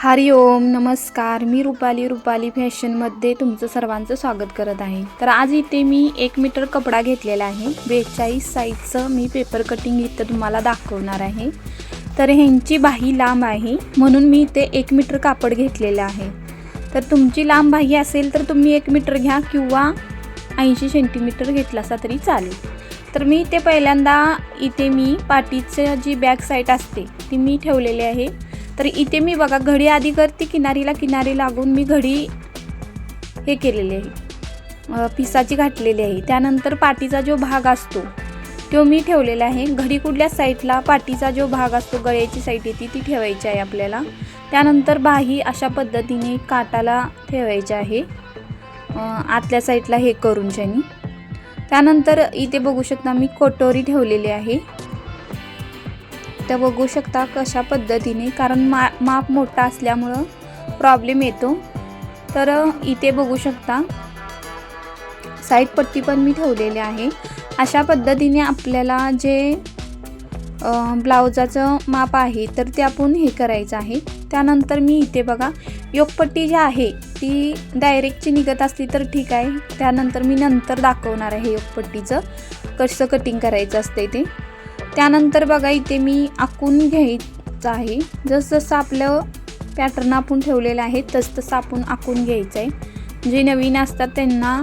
हरि ओम नमस्कार. मी रुपाली रुपाली फॅशनमध्ये तुमचं सर्वांचं स्वागत करत आहे. तर आज इथे मी एक मीटर कपडा घेतलेला आहे. बेचाळीस साईजचं मी पेपर कटिंग इथं तुम्हाला दाखवणार आहे. तर ह्यांची बाही लांब आहे म्हणून मी इथे एक मीटर कापड घेतलेलं आहे. तर तुमची लांब बाही असेल तर तुम्ही एक मीटर घ्या किंवा ऐंशी सेंटीमीटर घेतला असा तरी चालेल. तर मी इथे पहिल्यांदा इथे मी पाठीचं जी बॅक साईड असते ती मी ठेवलेली आहे. तर इथे मी बघा घडी आधी करते किनारीला किनारी लागून मी घडी हे केलेली आहे. पिसाची घातलेली आहे. त्यानंतर पाठीचा जो भाग असतो तो मी ठेवलेला आहे. घडी कुठल्या साईडला पाठीचा जो भाग असतो गळ्याची साईड येते ती ठेवायची आहे आपल्याला. त्यानंतर बाही अशा पद्धतीने काटाला ठेवायची आहे. आतल्या साईडला हे करून शनी त्यानंतर इथे बघू शकता मी कटोरी ठेवलेली आहे. तर बघू शकता कशा पद्धतीने कारण मा माप मोठा असल्यामुळं प्रॉब्लेम येतो. तर इथे बघू शकता साईड पट्टी पण मी ठेवलेली आहे. अशा पद्धतीने आपल्याला जे ब्लाउजाचं माप आहे तर ते आपण हे करायचं आहे. त्यानंतर मी इथे बघा योगपट्टी जी आहे ती डायरेक्टची निघत असली तर ठीक आहे. त्यानंतर मी नंतर दाखवणार आहे योगपट्टीचं कसं कटिंग करायचं असते ते. त्यानंतर बघा इथे मी आखून घ्यायचं आहे. जसं जसं आपलं पॅटर्न आपण ठेवलेलं आहे तसं तसं आपण आखून घ्यायचं आहे जे नवीन असतात त्यांना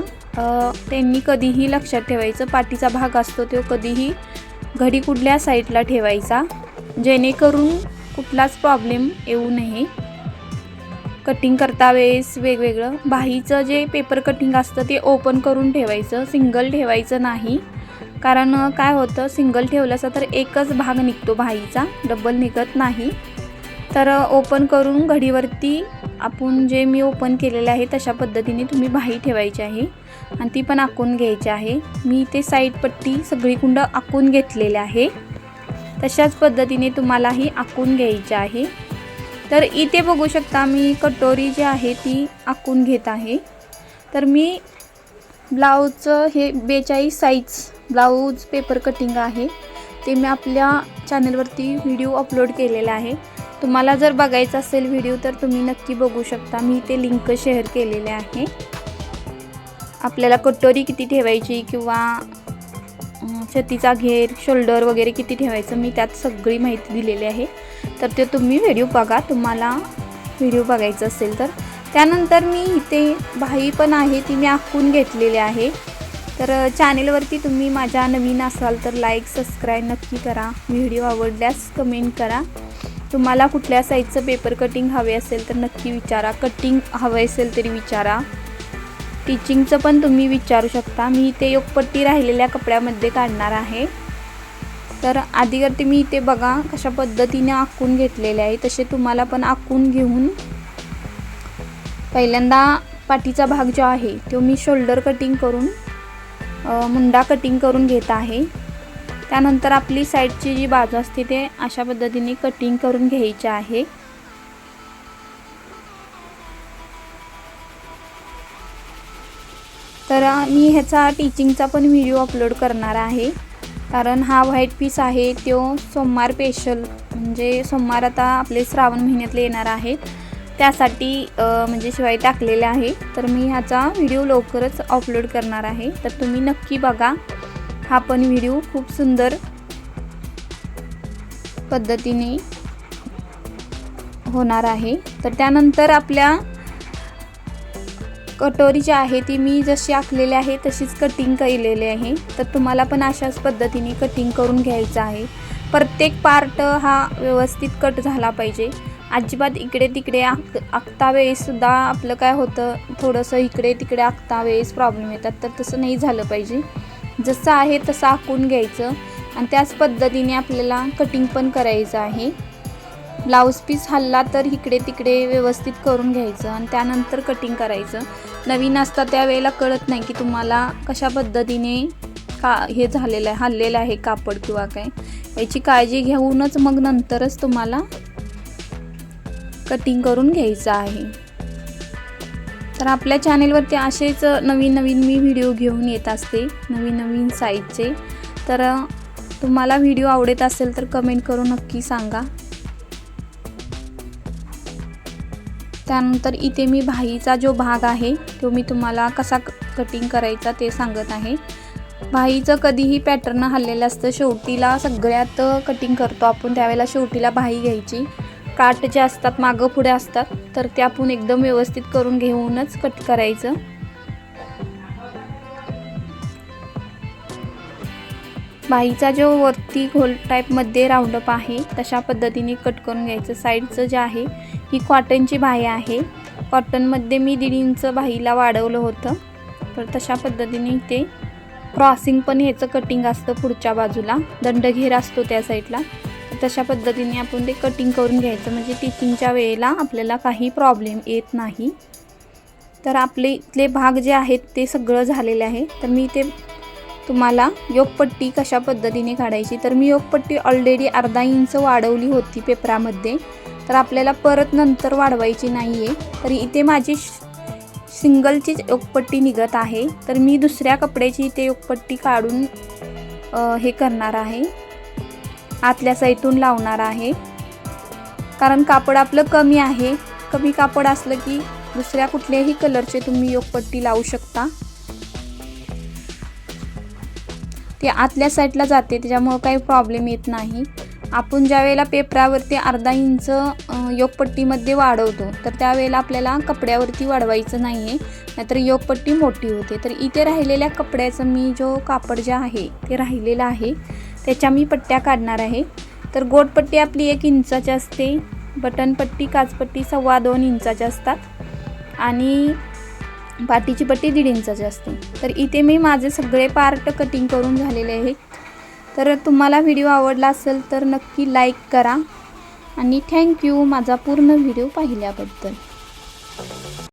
त्यांनी कधीही लक्षात ठेवायचं. पाठीचा भाग असतो तो कधीही घडी कुठल्या साईडला ठेवायचा. जेणेकरून कुठलाच प्रॉब्लेम येऊ नये. कटिंग करता वेळेस वेगवेगळं. बाहीचं जे पेपर कटिंग असतं ते ओपन करून ठेवायचं. सिंगल ठेवायचं नाही. कारण काय होतं सिंगल ठेवल्याचा तर एकच भाग निघतो भाईचा डबल निघत नाही. तर ओपन करून घडीवरती आपण जे मी ओपन केलेलं आहे तशा पद्धतीने तुम्ही भाई ठेवायची आहे आणि ती पण आखून घ्यायची आहे. मी इथे साईडपट्टी सगळी कुंड आखून घेतलेले आहे. तशाच पद्धतीने तुम्हालाही आखून घ्यायची आहे. तर इथे बघू शकता मी कटोरी जी आहे ती आखून घेत आहे. तर मी ब्लाऊजचं हे बेचाळीस साईज ब्लाऊज पेपर कटिंग आहे. ते मी आपल्या चॅनलवरती व्हिडिओ अपलोड केलेला आहे. तुम्हाला जर बघायचं असेल व्हिडिओ तर तुम्ही नक्की बघू शकता. मी ते लिंक शेअर केलेले आहे. आपल्याला कटोरी किती ठेवायची किंवा छतीचा घेर शोल्डर वगैरे किती ठेवायचं मी त्यात सगळी माहिती दिलेली आहे. तर ते तुम्ही व्हिडिओ बघा. तुम्हाला व्हिडिओ बघायचा असेल तर. त्यानंतर मी इथे बाही पण आहे ती मी आखून घेतलेली आहे. तर चॅनेलवरती तुम्ही माझ्या नवीन असाल तर लाईक सबस्क्राईब नक्की करा. व्हिडिओ आवडल्यास कमेंट करा. तुम्हाला कुठल्या साईजचं पेपर कटिंग हवे असेल तर नक्की विचारा. कटिंग हवे असेल तरी विचारा. टीचिंगचं पण तुम्ही विचारू शकता. मी इथे योगपट्टी राहिलेल्या कपड्यामध्ये काढणार आहे. तर आधी मी इथे बघा कशा पद्धतीने आखून घेतलेले आहे. तसे तुम्हाला पण आखून घेऊन पहिल्यांदा पाठीचा भाग जो आहे तो मी शोल्डर कटिंग करून मुंडा कटिंग करून घेत आहे. त्यानंतर आपली साईडची जी बाजू असते ते अशा पद्धतीने कटिंग करून घ्यायची आहे. तर मी ह्याचा टीचिंगचा पण व्हिडिओ अपलोड करणार आहे. कारण हा व्हाईट पीस आहे तो सोमवार स्पेशल म्हणजे सोमवार आता आपले श्रावण महिन्यातले येणार आहेत. त्यासाठी म्हणजे शिवाय टाकलेले आहे. तर मी ह्याचा व्हिडिओ लवकरच अपलोड करणार आहे. तर तुम्ही नक्की बघा. हा पण व्हिडिओ खूप सुंदर पद्धतीने होणार आहे. तर त्यानंतर आपल्या कटोरी जी आहे ती मी जशी आखलेली आहे तशीच कटिंग केलेली आहे. तर तुम्हाला पण अशाच पद्धतीने कटिंग करून घ्यायचं आहे. प्रत्येक पार्ट हा व्यवस्थित कट झाला पाहिजे. अजिबात इकडे तिकडे आख आखता वेळेससुद्धा आपलं काय होतं थोडंसं इकडे तिकडे आखता वेळेस प्रॉब्लेम येतात. तर तसं नाही झालं पाहिजे. जसं आहे तसं आखून घ्यायचं. आणि त्याच पद्धतीने आपल्याला कटिंग पण करायचं आहे. ब्लाऊज पीस हल्ला तर इकडे तिकडे व्यवस्थित करून घ्यायचं आणि त्यानंतर कटिंग करायचं. नवीन असता त्यावेळेला कळत नाही की तुम्हाला कशा पद्धतीने का हे झालेलं आहे हल्लेलं आहे कापड किंवा काय. याची काळजी घेऊनच मग नंतरच तुम्हाला कटिंग करून घ्यायचं आहे. तर आपल्या चॅनेलवरती असेच नवीन नवीन मी व्हिडिओ घेऊन येत असते नवीन नवीन साईजचे तर तुम्हाला व्हिडिओ आवडत असेल तर कमेंट करून नक्की सांगा. त्यानंतर इथे मी भाईचा जो भाग आहे तो मी तुम्हाला कसा कटिंग करायचा ते सांगत आहे. भाईचं कधीही पॅटर्न हल्लेलं असतं शेवटीला सगळ्यात कटिंग करतो आपण त्यावेळेला शेवटीला भाई घ्यायची. काट जे असतात मागं पुढे असतात तर ते आपण एकदम व्यवस्थित करून घेऊनच कट करायचं. बाईचा जो वरती घोल टाईपमध्ये राऊंडअप आहे तशा पद्धतीने कट करून घ्यायचं. साईडचं जे आहे ही कॉटनची बाही आहे. कॉटनमध्ये मी दीड इंच बाहीला वाढवलं होतं. तर तशा पद्धतीने ते क्रॉसिंग पण ह्याचं कटिंग असतं पुढच्या बाजूला. दंडघेर असतो त्या साईडला तशा पद्धतीने आपण ते कटिंग करून घ्यायचं. म्हणजे टिचिंगच्या वेळेला आपल्याला काही प्रॉब्लेम येत नाही. तर आपले इथले भाग जे आहेत ते सगळं झालेले आहे. तर मी ते तुम्हाला योगपट्टी कशा पद्धतीने काढायची? तर मी योगपट्टी ऑलरेडी अर्धा इंच वाढवली होती पेपरामध्ये. तर आपल्याला परत नंतर वाढवायची नाही आहे तर इथे माझी सिंगलचीच योगपट्टी निघत आहे. तर मी दुसऱ्या कपड्याची इथे योगपट्टी काढून हे करणार आहे. आतल्या साईडून लावणार आहे. कारण कापड आपलं कमी आहे. कमी कापड असलं की दुसऱ्या कुठल्याही कलरचे तुम्ही योगपट्टी लावू शकता. ते आतल्या साईडला जाते त्याच्यामुळं काही प्रॉब्लेम येत नाही. आपण ज्या वेळेला पेपरावरती अर्धा इंच योगपट्टीमध्ये वाढवतो तर त्यावेळेला आपल्याला कपड्यावरती वाढवायचं नाही आहे नाहीतर योगपट्टी मोठी होते. तर इथे राहिलेल्या कपड्याचं मी जो कापड जे आहे ते राहिलेलं आहे. त्याच्या मी पट्ट्या काढणार आहे. तर गोडपट्टी आपली एक इंचाची असते. बटनपट्टी काचपट्टी सव्वा दोन इंचाच्या असतात. आणि पाठीची पट्टी दीड इंचाची असते. तर इथे मी माझे सगळे पार्ट कटिंग करून झालेले आहेत तर तुम्हाला व्हिडिओ आवडला असेल तर नक्की लाईक करा. आणि थँक्यू माझा पूर्ण व्हिडिओ पाहिल्याबद्दल.